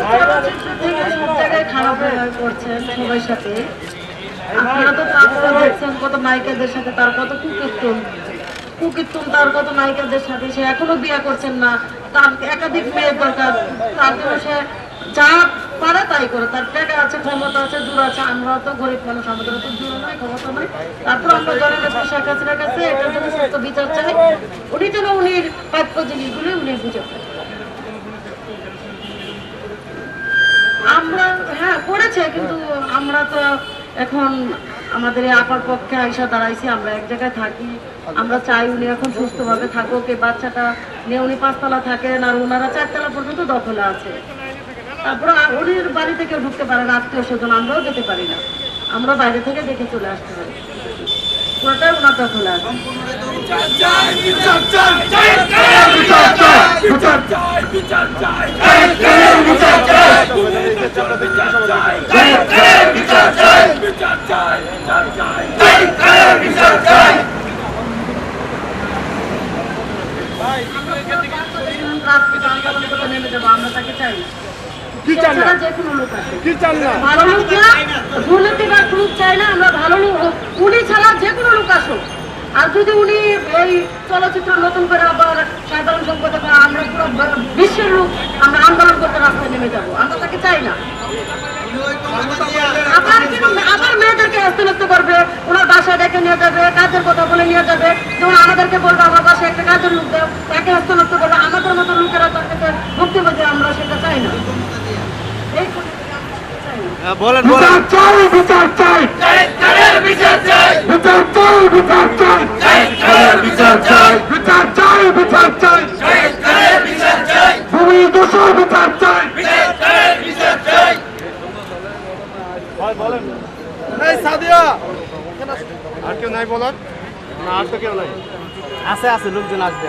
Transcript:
এতটাই খারাপ ব্যবহার করছেন সবার সাথে। আপনারা তো তারপরে দেখছেন কত নায়িকাদের সাথে, তার কত কুকীর্তন। কুকীর্তন তার কত নায়িকাদের সাথে, সে এখনও বিয়ে করছেন না। তার একাধিক মেয়ের দরকার। তার জন্য সে যা পারে তাই করে। তার টাকা আছে, ক্ষমতা আছে, দূর আছে। আমরা তো গরিব মানুষ, আমাদের নয় তারপর আমরা উনি যেন উনি প্রাপ্য জিনিসগুলি উনি বুঝে পান। হ্যাঁ করেছে কিন্তু আমরা তো এখন আমাদের এই আপার পক্ষে আইসা দাঁড়াইছি, আমরা এক জায়গায় থাকি, আমরা চাই উনি এখন সুস্থভাবে থাকুক, এই বাচ্চাটা নিয়ে উনি পাঁচতলা থাকেন আর ওনারা চারতলা পর্যন্ত দখলে আছে। তারপরে উনির বাড়িতে কেউ ঢুকতে পারে না, আত্মীয় স্বজন, আমরাও যেতে পারি না। আমরা বাইরে থেকে দেখে চলে আসতে পারি। পুরোটাই ওনার দখলে আছে। নেমে যাব আমরা তাকে চাই কি চান না? এছাড়া যে কোনো লোক আছে। কি চান না? ভালো লোক না দুর্নীতিবাদ লোক চাই না আমরা ভালো লোক উনি ছাড়া যে কোনো লোক আসুক। আর যদি উনি এই চলচ্চিত্র নতুন করে আবার সাধারণ সম্পদে আমরা পুরো বিশ্বের লোক আমরা আন্দোলন করতে রাস্তায় নেমে যাব। আমরা তাকে চাই না। আবার মেয়েদেরকে হস্তনস্ত করবে? ওনার বাসায় ডেকে নিয়ে যাবে কাজের কথা বলে নিয়ে যাবে। যেমন আমাদেরকে বলবে আমার বাসায় একটা কাজের লোক দেয় তাকে হস্তনস্ত করবে আমাদের মতো লোকেরা তার কাছে মুক্তি পেতে আমরা সেটা চাই না। এই চাই না। বলেন বিচার চাই বিচার চাই। বিচার চাই। বিচার চাই বিচার চাই। বিচার চাই। বিচার চাই ভূমি দোষর বিচার চাই। বলেন। এই সাদিয়া। আর কেউ নাই বলার? না আর তো কেউ নাই। আছে আছে লোকজন আসবে।